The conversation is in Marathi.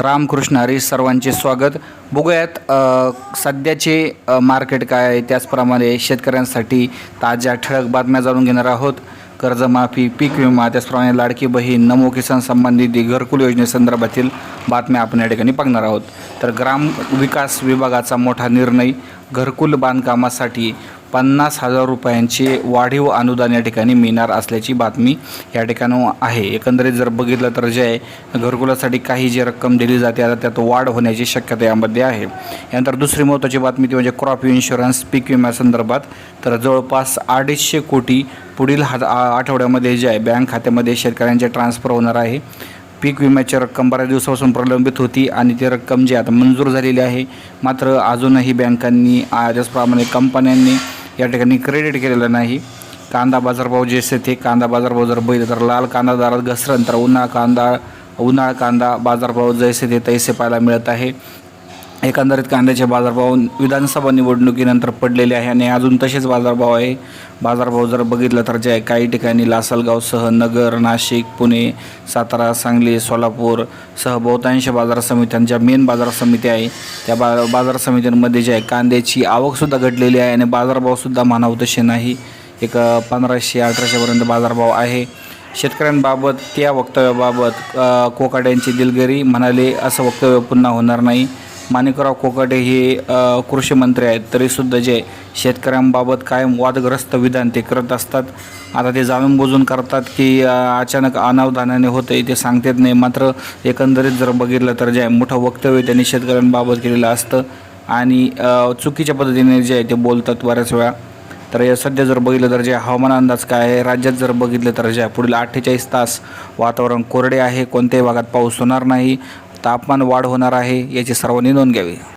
रामकृष्ण हरी सर्वांचे स्वागत. बघूयात सध्याचे मार्केट काय आहे त्याचप्रमाणे शेतकऱ्यांसाठी ताज्या ठळक बातम्या जाणून घेणार आहोत. कर्जमाफी पीक विमा त्याचप्रमाणे लाडकी बहीण नमो किसान संबंधित घरकुल योजनेसंदर्भातील बातम्या आपण या ठिकाणी बघणार आहोत. तर ग्राम विकास विभागाचा मोठा निर्णय घरकुल बांधकामासाठी पन्नास हजार रुपयांचे वाढीव अनुदान या ठिकाणी मिळणार असल्याची बातमी या ठिकाणी आहे. एकंदरीत जर बघितलं तर जे आहे घरकुलासाठी काही जी रक्कम दिली जाते आता त्यात वाढ होण्याची शक्यता यामध्ये आहे. यानंतर दुसरी महत्त्वाची बातमी ती म्हणजे क्रॉप इन्शुरन्स पीक विम्यासंदर्भात तर जवळपास अडीचशे कोटी पुढील हा आठवड्यामध्ये जे आहे बँक खात्यामध्ये शेतकऱ्यांचे ट्रान्सफर होणार आहे. पीक विम्याची रक्कम बऱ्याच दिवसापासून प्रलंबित होती आणि ती रक्कम जी आता मंजूर झालेली आहे मात्र अजूनही बँकांनी त्याचप्रमाणे कंपन्यांनी या ठिकाणी क्रेडिट केलेलं नाही. कांदा बाजारभाव जे असते ते कांदा बाजारभाव जर बघितलं तर लाल कांदा दरात घसरण तर उन्हाळा कांदा उन्हाळा कांदा बाजारभाव जैसे ते तैसे पाहायला मिळत आहे. एकंदरीत कांद्याचे बाजारभाव विधानसभा निवडणुकीनंतर पडलेले आहे आणि अजून तसेच बाजारभाव आहे. बाजारभाव जर बघितलं तर जे काही ठिकाणी लासलगावसह नगर नाशिक पुणे सातारा सांगली सोलापूर सह बहुतांश बाजार समित्यांच्या मेन बाजार समिती आहे. त्या बा बाजार समित्यांमध्ये जे आहे कांद्याची आवकसुद्धा घडलेली आहे आणि बाजारभावसुद्धा मानाव तसे नाही. एक पंधराशे अठराशेपर्यंत बाजारभाव आहे. शेतकऱ्यांबाबत त्या वक्तव्याबाबत कोकाड्यांची दिलगिरी म्हणाले असं वक्तव्य पुन्हा होणार नाही. माणिकराव कोकाटे हे कृषी मंत्री आहेत. तरीसुद्धा जे शेतकऱ्यांबाबत कायम वादग्रस्त विधान ते करत असतात. आता ते जाणून बुजून करतात की अचानक अनावधानाने होतं ते सांगतात नाही. मात्र एकंदरीत जर बघितलं तर जे मोठं वक्तव्य त्यांनी शेतकऱ्यांबाबत केलेलं असतं आणि चुकीच्या पद्धतीने जे आहे ते बोलतात बऱ्याच वेळा. तर या सध्या जर बघितलं तर जे हवामान अंदाज काय आहे राज्यात जर बघितलं तर जे पुढील अठ्ठेचाळीस तास वातावरण कोरडे आहे कोणत्याही भागात पाऊस होणार नाही. तापमान वाढ होणार आहे याची सर्वांनी नोंद घ्यावी.